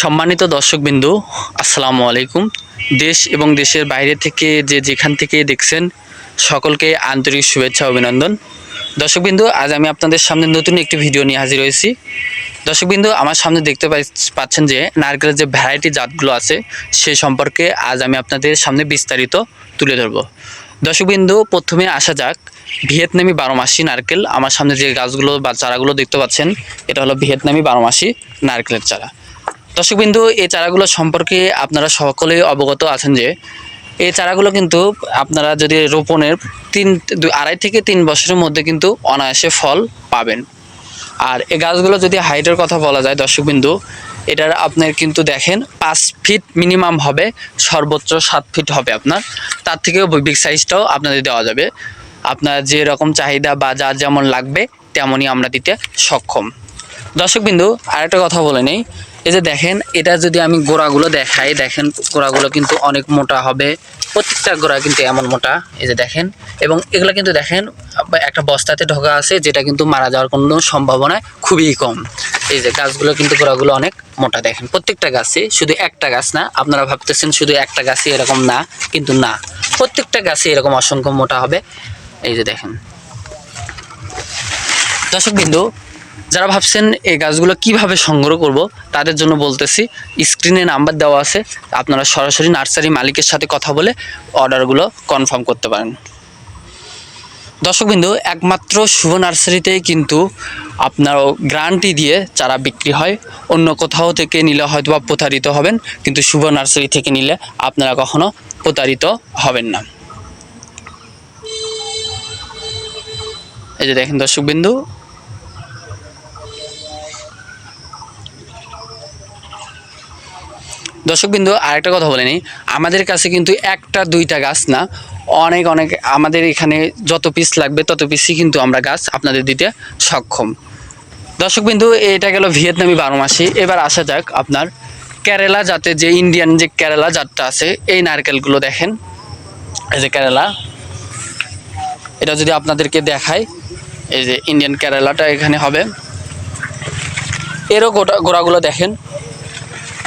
সম্মানিত দর্শকবিন্দু, আসসালামু আলাইকুম। দেশ এবং দেশের বাইরে থেকে যে যেখান থেকে দেখছেন, সকলকে আন্তরিক শুভেচ্ছা, অভিনন্দন। দর্শকবিন্দু, আজ আমি আপনাদের সামনে নতুন একটি ভিডিও নিয়ে হাজির হয়েছি। দর্শকবিন্দু, আমার সামনে দেখতে পাচ্ছেন যে নারকেলের যে ভ্যারাইটি জাতগুলো আছে, সে সম্পর্কে আজ আমি আপনাদের সামনে বিস্তারিত তুলে ধরব। দর্শকবিন্দু, প্রথমে আসা যাক, ভিয়েতনামি বারোমাসি নারকেল। আমার সামনে যে গাছগুলো বা চারাগুলো দেখতে পাচ্ছেন, এটা হলো ভিয়েতনামি বারোমাসি নারকেলের চারা। দর্শকবিন্দু, এই চারাগুলো সম্পর্কে আপনারা সকলেই অবগত আছেন যে, এই চারাগুলো কিন্তু আপনারা যদি রোপণের তিন আড়াই থেকে তিন বছরের মধ্যে কিন্তু অনায়াসে ফল পাবেন। আর এই গাছগুলো যদি হাইটের কথা বলা যায় দর্শকবিন্দু, এটার আপনার কিন্তু দেখেন পাঁচ ফিট মিনিমাম হবে, সর্বোচ্চ সাত ফিট হবে আপনার। তার থেকেও বিগ সাইজটাও আপনাদের দেওয়া যাবে। আপনার যে রকম চাহিদা বা যা যেমন লাগবে, তেমনই আমরা দিতে সক্ষম। দর্শকবিন্দু, আরেকটা কথা বলে নেই এই যে দেখেন, এটা যদি আমি গোড়াগুলো দেখাই, দেখেন গোড়াগুলো কিন্তু অনেক মোটা হবে। প্রত্যেকটা গোড়া কিন্তু এমন মোটা, এই যে দেখেন। এবং এগুলো কিন্তু দেখেন, একটা বস্তাতে ঢোকা আছে, যেটা কিন্তু মারা যাওয়ার কোনো সম্ভাবনা খুবই কম। এই যে গাছগুলো কিন্তু গোড়াগুলো অনেক মোটা, দেখেন। প্রত্যেকটা গাছে, শুধু একটা গাছ না, আপনারা ভাবতেছেন শুধু একটা গাছে এরকম না, কিন্তু না। প্রত্যেকটা গাছে এরকম অসংখ্য মোটা হবে। এই যে দেখেন। দর্শক বিন্দু যারা ভাবছেন এই গাছগুলো কীভাবে সংগ্রহ করব, তাদের জন্য বলতেছি স্ক্রিনে নাম্বার দেওয়া আছে, আপনারা সরাসরি নার্সারি মালিকের সাথে কথা বলে অর্ডারগুলো কনফার্ম করতে পারেন। দর্শকবিন্দু, একমাত্র শুভ নার্সারিতেই কিন্তু আপনার গ্রান্টি দিয়ে চারা বিক্রি হয়। অন্য কোথাও থেকে নিলে হয়তো বা প্রতারিত হবেন, কিন্তু শুভ নার্সারি থেকে নিলে আপনারা কখনো প্রতারিত হবেন না। এই যে দেখেন দর্শকবিন্দু দর্শকবিন্দু আরেকটা কথা বলে নিই। আমাদের কাছে কিন্তু একটা, দুইটা গাছ না, অনেক অনেক আমাদের এখানে যত পিস লাগবে তত পিসই কিন্তু আমরা গাছ আপনাদের দিতে সক্ষম। দর্শকবিন্দু এটা গেল ভিয়েতনামি বারো মাসি। এবার আসা যাক আপনার কেরালা জাতের যে ইন্ডিয়ান যে কেরালা জাতটা আছে, এই নারকেলগুলো দেখেন। এই যে কেরালা, এটা যদি আপনাদেরকে দেখায় এই যে ইন্ডিয়ান কেরালাটা এখানে হবে। এরও গোটা গোড়াগুলো দেখেন।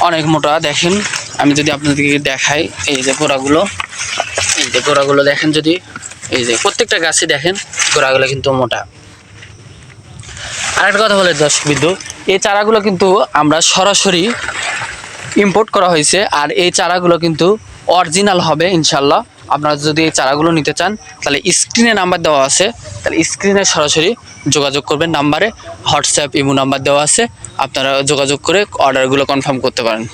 অনেক মোটা, দেখেন। আমি যদি আপনাদেরকে দেখাই, এই যে গোড়াগুলো, এই যে গোড়াগুলো দেখেন যদি, এই যে প্রত্যেকটা গাছে দেখেন, গোড়াগুলো কিন্তু মোটা। আরেকটা কথা বলে দর্শক বিন্দু এই চারাগুলো কিন্তু আমরা সরাসরি ইম্পোর্ট করা হয়েছে, আর এই চারাগুলো কিন্তু অরিজিনাল হবে, ইনশাল্লাহ। আপনারা যদি এই চারাগুলো নিতে চান, তাহলে স্ক্রিনে নাম্বার দেওয়া আছে। তাহলে স্ক্রিনে সরাসরি যোগাযোগ করবেন নাম্বারে হোয়াটসঅ্যাপ ইমো নাম্বার দেওয়া আছে। আপনারা যোগাযোগ করে অর্ডারগুলো কনফার্ম করতে পারেন।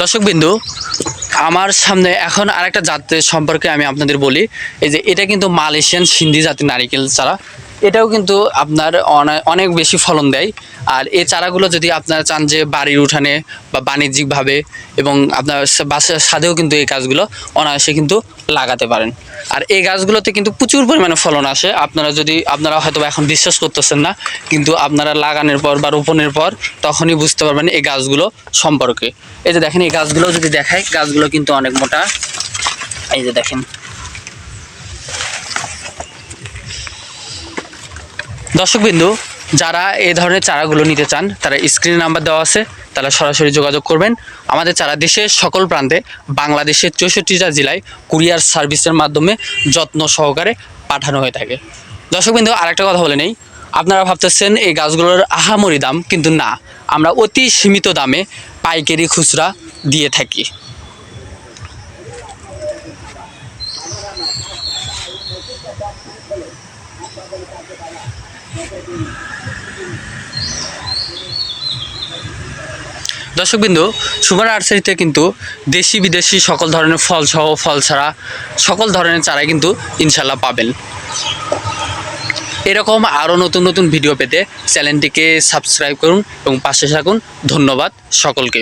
দর্শকবিন্দু আমার সামনে এখন আরেকটা জাতের সম্পর্কে আমি আপনাদের বলি। এই যে এটা কিন্তু মালয়েশিয়ান সিন্ধি জাতির নারিকেল চারা। এটাও কিন্তু আপনার অনেক বেশি ফলন দেয়। আর এই চারাগুলো যদি আপনারা চান যে বাড়ির উঠানে বা বাণিজ্যিকভাবে এবং আপনার বাসার সাথেও কিন্তু এই গাছগুলো অনায়াসে কিন্তু লাগাতে পারেন। আর এই গাছগুলোতে কিন্তু প্রচুর পরিমাণে ফলন আসে। আপনারা যদি, আপনারা হয়তো এখন বিশ্বাস করতেছেন না, কিন্তু আপনারা লাগানোর পর বা রোপণের পর তখনই বুঝতে পারবেন এই গাছগুলো সম্পর্কে। এই যে দেখেন, এই গাছগুলো যদি দেখাই, গাছগুলো কিন্তু অনেক মোটা। এই যে দেখেন দর্শকবিন্দু, যারা এই ধরনের চারাগুলো নিতে চান, তারা স্ক্রিনে নাম্বার দেওয়া আছে, তারা সরাসরি যোগাযোগ করবেন। আমাদের চারা দেশের সকল প্রান্তে, বাংলাদেশের চৌষট্টিটা জেলায় কুরিয়ার সার্ভিসের মাধ্যমে যত্ন সহকারে পাঠানো হয়ে থাকে। দর্শকবিন্দু, আরেকটা কথা বলে নেই। আপনারা ভাবতেছেন এই গাছগুলোর আহামরি দাম, কিন্তু না। আমরা অতি সীমিত দামে পাইকারি খুচরা দিয়ে থাকি। দর্শকবিন্দু, সুপার নার্সারিতে কিন্তু দেশি বিদেশি সকল ধরনের ফল সহ ফল ছাড়া সকল ধরনের চারাই কিন্তু ইনশাল্লাহ পাবেন। এরকম আরও নতুন নতুন ভিডিও পেতে চ্যানেলটিকে সাবস্ক্রাইব করুন এবং পাশে থাকুন। ধন্যবাদ সকলকে।